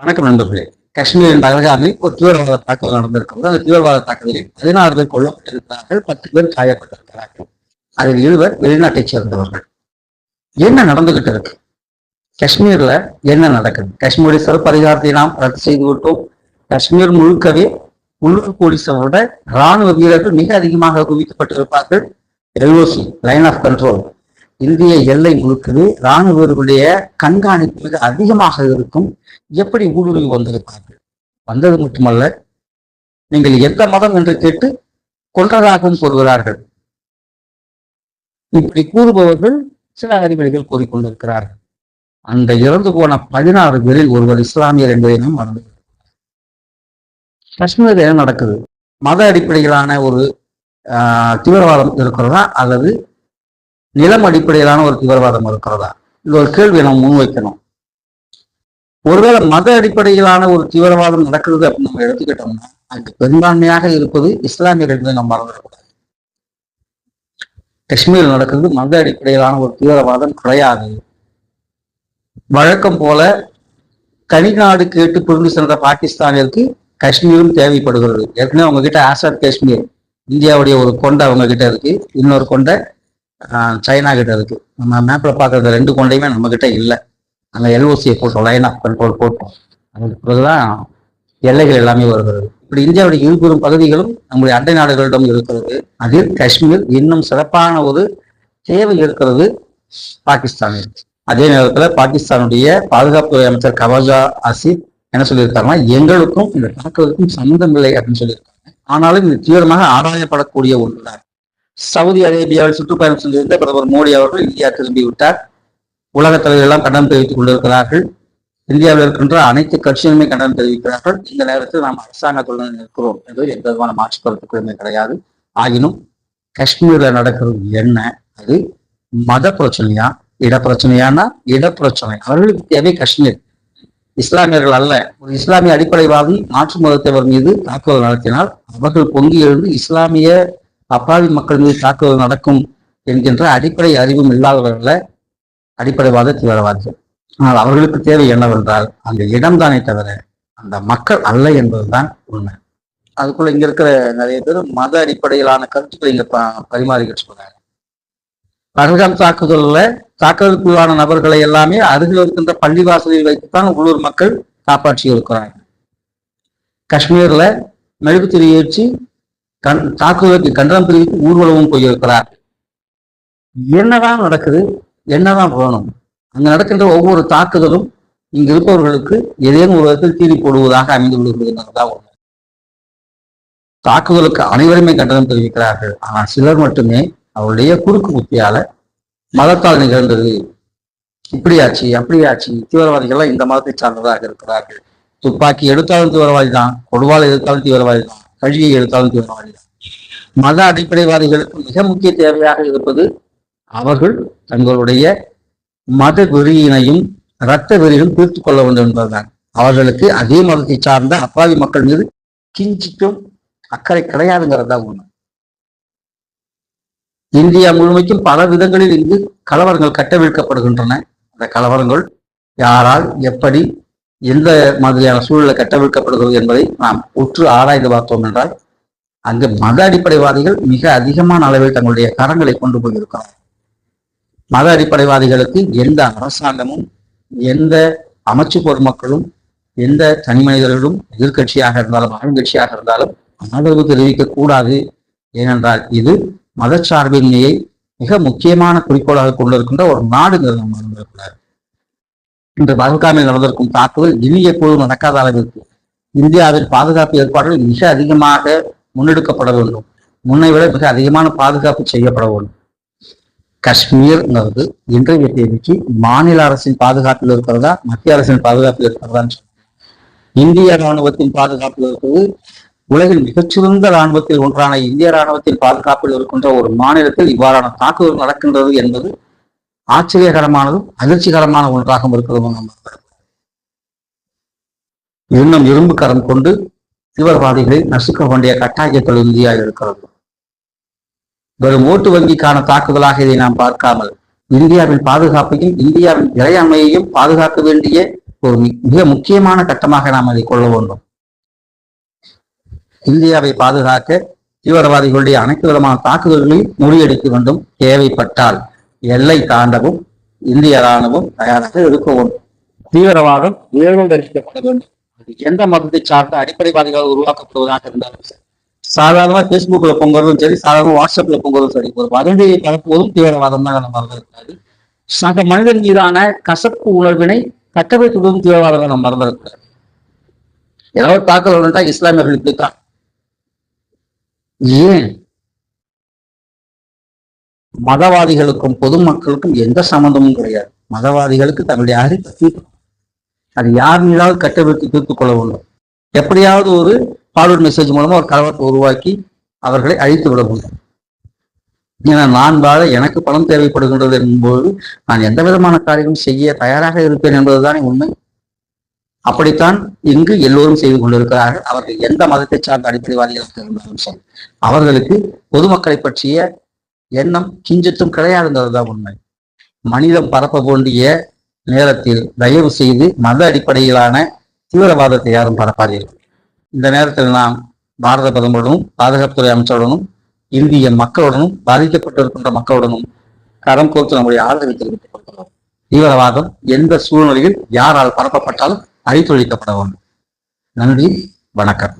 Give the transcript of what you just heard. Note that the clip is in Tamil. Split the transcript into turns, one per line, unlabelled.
வணக்கம் நண்பர்களே. காஷ்மீரின் பகல்காமில் ஒரு தீவிரவாத தாக்குதல் நடந்திருக்கிறது. அந்த தீவிரவாத தாக்குதலில் பதினாறு பேர் கொல்லப்பட்டிருக்கிறார்கள் பத்து பேர் காயப்பட்டிருக்கிறார்கள். அதில் இருவர் வெளிநாட்டைச் சேர்ந்தவர்கள். என்ன நடந்துகிட்டு இருக்கு? காஷ்மீர்ல என்ன நடக்குது? காஷ்மீரி சிறப்பு அதிகாரத்தை நாம் ரத்து செய்து விட்டோம். காஷ்மீர் முழுக்கவே உள்ளூர் போலீஸை விட ராணுவ வீரர்கள் மிக அதிகமாக குவிக்கப்பட்டிருப்பார்கள். எல்ஓசி லைன் ஆஃப் கண்ட்ரோல் இந்திய எல்லை முழுக்கவே இராணுவர்களுடைய கண்காணிப்பு மிக அதிகமாக இருக்கும். எப்படி ஊடுருவி வந்திருப்பார்கள் வந்தது மட்டுமல்ல நீங்கள் எந்த மதம் என்று கேட்டு கொன்றதாகவும் கூறுகிறார்கள். இப்படி கூறுபவர்கள் சில அறிவுரைகள் கூறிக்கொண்டிருக்கிறார்கள். அந்த இறந்து போன பதினாறு பேரில் ஒருவர் இஸ்லாமியர் என்பதை நாம் மறந்து காஷ்மீர் என்ன நடக்குது? மத அடிப்படையிலான ஒரு ஆஹ், தீவிரவாதம் இருக்கிறதா? அல்லது நிலம் அடிப்படையிலான ஒரு தீவிரவாதம் இருக்கிறதா? இது ஒரு கேள்வியை நம்ம முன்வைக்கணும். ஒருவேளை மத அடிப்படையிலான ஒரு தீவிரவாதம் நடக்கிறது அப்படின்னு நம்ம எடுத்துக்கிட்டோம்னா அங்கு பெரும்பான்மையாக இருப்பது இஸ்லாமியர் நம்ம மறந்துடக்கூடாது. காஷ்மீர் நடக்கிறது மத அடிப்படையிலான ஒரு தீவிரவாதம் கிடையாது. வழக்கம் போல தனிநாடு கேட்டு புரிந்து சென்ற பாகிஸ்தானிற்கு காஷ்மீரும் தேவைப்படுகிறது. ஏற்கனவே அவங்க கிட்ட ஆசாத் காஷ்மீர் இந்தியாவுடைய ஒரு கொண்டை அவங்க கிட்ட இருக்கு. இன்னொரு கொண்டை சைனா கிட்ட இருக்கு. நம்ம மேப்ல பார்க்கறது ரெண்டு கொண்டையுமே நம்ம கிட்ட இல்லை. அந்த எல்ஓசியை போட்டோம் லைன் ஆஃப் கண்ட்ரோல் போட்டோம் அதுக்கு பிறகுதான் எல்லைகள் எல்லாமே வருகிறது. இப்படி இந்தியாவுடைய இருபெரும் பகுதிகளும் நம்முடைய அண்டை நாடுகளிடம் இருக்கிறது. அதில் காஷ்மீர் இன்னும் சிறப்பான ஒரு தேவை இருக்கிறது பாகிஸ்தானிற்கு அதே நேரத்தில் பாகிஸ்தானுடைய பாதுகாப்புத்துறை அமைச்சர் கவாஜா அசிப் என்ன சொல்லியிருக்காருன்னா எங்களுக்கும் இந்த தாக்குதலுக்கும் சம்மந்தம் இல்லை அப்படின்னு சொல்லியிருக்காங்க. ஆனாலும் இது தீவிரமாக ஆராயப்படக்கூடிய ஒன்றுதான். சவுதி அரேபியாவில் சுற்றுப்பயணம் சென்றிருந்த பிரதமர் மோடி அவர்கள் இந்தியா திரும்பிவிட்டார் உலகத் தலைவர்கள் கண்டனம் தெரிவித்துக் கொண்டிருக்கிறார்கள். இந்தியாவில் இருக்கின்ற அனைத்து கட்சிகளுமே கண்டனம் தெரிவிக்கிறார்கள். இந்த நேரத்தில் நாம் அரசாங்கத்துடன் இருக்கிறோம் என்பது எந்த விதமான மாற்று கருத்துக்களுமே கிடையாது. ஆயினும் காஷ்மீர்ல நடக்கிறது என்ன? அது மத பிரச்சனையா? இட பிரச்சனையானா இட பிரச்சனை அவர்களுக்கு தேவை காஷ்மீர். இஸ்லாமியர்கள் அல்ல. ஒரு இஸ்லாமிய அடிப்படைவாதி மாற்று மதத்தவர் மீது தாக்குதல் நடத்தினால் அவர்கள் பொங்கி எழுந்து இஸ்லாமிய அப்பாவி மக்கள் மீது தாக்குதல் நடக்கும் என்கின்ற அடிப்படை அறிவும் இல்லாதவர்கள அடிப்படைவாத தீவிரவாதிகள். ஆனால் அவர்களுக்கு தேவை என்னவென்றால் அந்த இடம்தானே தவிர அந்த மக்கள் அல்ல என்பதுதான் உண்மை. அதுக்குள்ள இங்க இருக்கிற நிறைய பேர் மத அடிப்படையிலான கருத்துக்களை இங்க ப- பரிமாறிக்கிட்டு சொல்றாங்க பகல்காம் தாக்குதல்ல தாக்குதலுக்குள்ளான நபர்களை எல்லாமே அருகில் இருக்கின்ற பள்ளிவாசலில் வைத்துத்தான் உள்ளூர் மக்கள் காப்பாற்றி இருக்கிறாங்க காஷ்மீர்ல மெழுகுத்திரி ஏற்றி கண் தாக்குதலுக்கு கண்டனம் தெரிவித்து ஊர்வலமும் போயிருக்கிறார். என்னதான் நடக்குது என்னதான் வேணும்? அங்க நடக்கின்ற ஒவ்வொரு தாக்குதலும் இங்கு இருப்பவர்களுக்கு ஏதேனும் ஒரு விதத்தில் தீனி போடுவதாக அமைந்து விடுகிறதுதான் உண்மை. தாக்குதலுக்கு அனைவருமே கண்டனம் தெரிவிக்கிறார்கள். ஆனால் சிலர் மட்டுமே அவருடைய குறுக்கு புத்தியால மதத்தால் நிகழ்ந்தது. இப்படியாச்சு அப்படியாச்சு தீவிரவாதிகள்லாம் இந்த மதத்தை சார்ந்ததாக இருக்கிறார்கள். துப்பாக்கி எடுத்தாலும் தீவிரவாதி தான் கொடுவாள் எடுத்தாலும் தீவிரவாதி தான் கழியை எடுத்தாலும் தீவிரவாதி மத அடிப்படைவாதிகளுக்கு மிக முக்கிய தேவையாக இருப்பது அவர்கள் தங்களுடைய மத வெறியினையும் இரத்த வெறியும் தீர்த்து கொள்ள வேண்டும் என்பதுதான். அவர்களுக்கு அதே மதத்தை சார்ந்த அப்பாவி மக்கள் மீது கிஞ்சிக்கும் அக்கறை கிடையாதுங்கிறது தான் உண்மை. இந்தியா முழுமைக்கும் பல விதங்களில் இங்கு கலவரங்கள் கட்டவிழ்க்கப்படுகின்றன. அந்த கலவரங்கள் யாரால் எப்படி எந்த மாதிரியான சூழலை கட்டவிழ்க்கப்படுகிறது என்பதை நாம் உற்று ஆராய்ந்து பார்த்தோம் என்றால் அங்கு மத அடிப்படைவாதிகள் மிக அதிகமான அளவில் தங்களுடைய கரங்களை கொண்டு போயிருக்கிறார் மத அடிப்படைவாதிகளுக்கு எந்த அரசாங்கமும் எந்த அமைச்சு பொதுமக்களும் எந்த தனி மனிதர்களும் எதிர்க்கட்சியாக இருந்தாலும் ஆளுங்கட்சியாக இருந்தாலும் ஆதரவு தெரிவிக்க கூடாது. ஏனென்றால் இது மதச்சார்பின்மையை மிக முக்கியமான குறிக்கோளாக கொண்டிருக்கின்ற ஒரு நாடுங்கிறது நம்ம மறந்துவிடக்கூடாது இன்று பகல்காமில் நடந்திருக்கும் தாக்குதல் இனி எப்போதும் நடக்காத அளவிற்கு இந்தியாவில் பாதுகாப்பு ஏற்பாடுகள் மிக அதிகமாக முன்னெடுக்கப்பட வேண்டும். முன்னை விட மிக அதிகமான பாதுகாப்பு செய்யப்பட வேண்டும். காஷ்மீர்ங்கிறது இன்றைய தேதிக்கு மாநில அரசின் பாதுகாப்பில் இருக்கிறதா மத்திய அரசின் பாதுகாப்பில் இருக்கிறதான்னு இந்திய ராணுவத்தின் பாதுகாப்பில் இருக்கிறது. உலகில் மிகச்சிறந்த ராணுவத்தில் ஒன்றான இந்திய ராணுவத்தின் பாதுகாப்பில் இருக்கின்ற ஒரு மாநிலத்தில் இவ்வாறான தாக்குதல் நடக்கின்றது என்பது ஆச்சரியகரமானதும் அதிர்ச்சிகரமான ஒன்றாகவும் இருக்கிறது நம்ம இன்னும் இரும்பு கரம் கொண்டு தீவிரவாதிகளை நசுக்க வேண்டிய கட்டாயத்தில் இந்தியா இருக்கிறது. வெறும் ஓட்டு வங்கிக்கான தாக்குதலாக இதை நாம் பார்க்காமல் இந்தியாவின் பாதுகாப்பையும் இந்தியாவின் இறையாண்மையையும் பாதுகாக்க வேண்டிய ஒரு மிக முக்கியமான கட்டமாக நாம் அதை கொள்ள வேண்டும். இந்தியாவை பாதுகாக்க தீவிரவாதிகளுடைய அனைத்து விதமான தாக்குதல்களையும் முறியடிக்க வேண்டும். தேவைப்பட்டால் எல்லை தாண்டவும் இந்திய ராணுவம் தயாராக இருக்க வேண்டும் தீவிரவாதம் வேறுபடுத்தப்பட வேண்டும் எந்த மதத்தை சார்ந்த அடிப்படைவாதிகளால் உருவாக்கப்படுவதாக இருந்தாலும் சரி. சாதாரணமா பேஸ்புக்ல பொங்குறதும் சரி சாதாரண வாட்ஸ்அப்ல பொங்குறதும் சரி. ஒரு வதந்தியை பரப்புவதும் தீவிரவாதம் தான் நம்ம மறந்துருக்காது சக மனிதன் மீதான கசப்பு உணர்வினை கட்டமைத்துவதும் தீவிரவாதம் நம்ம மறந்துருக்காரு ஏதாவது தாக்குதல் வந்துட்டா இஸ்லாமியர்களுக்கு தான் ஏன்? மதவாதிகளுக்கும் பொதுமக்களுக்கும் எந்த சம்மந்தமும் கிடையாது. மதவாதிகளுக்கு தங்களுடைய அறிவு அது யார் மீதாவது கட்டமைத்து தீர்த்து கொள்ள வேண்டும். எப்படியாவது ஒரு ஃபார்வர்ட் மெசேஜ் மூலமா ஒரு கலவரத்தை உருவாக்கி அவர்களை அழித்து விட முடியும். ஏன்னா நான் வாழ எனக்கு பணம் தேவைப்படுகின்றது என்போது நான் எந்த விதமான காரியமும் செய்ய தயாராக இருப்பேன் என்பதுதான் உண்மை. அப்படித்தான் இங்கு எல்லோரும் செய்து கொண்டிருக்கிறார்கள். அவர்கள் எந்த மதத்தை சார்ந்த அடிப்படை இருந்தாலும் சரி அவர்களுக்கு பொதுமக்களை பற்றிய எண்ணம் கிஞ்சித்தும் கிடையாதுங்கிறதுதான் உண்மை. மனிதம் பரப்ப வேண்டிய நேரத்தில் தயவு செய்து மத அடிப்படையிலான தீவிரவாதத்தை யாரும் பரப்பாதீர்கள். இந்த நேரத்தில் நாம் பாரத பிரதமருடனும் பாதுகாப்புத்துறை அமைச்சருடனும் இந்திய மக்களுடனும் பாதிக்கப்பட்டிருக்கின்ற மக்களுடனும் கரம் கோர்த்து நம்முடைய ஆதரவை தெரிவித்துக் கொள்கிறோம். தீவிரவாதம் எந்த சூழ்நிலையில் யாரால் பரப்பப்பட்டாலும் அழித்தொழிக்கப்பட வேண்டும். நன்றி வணக்கம்.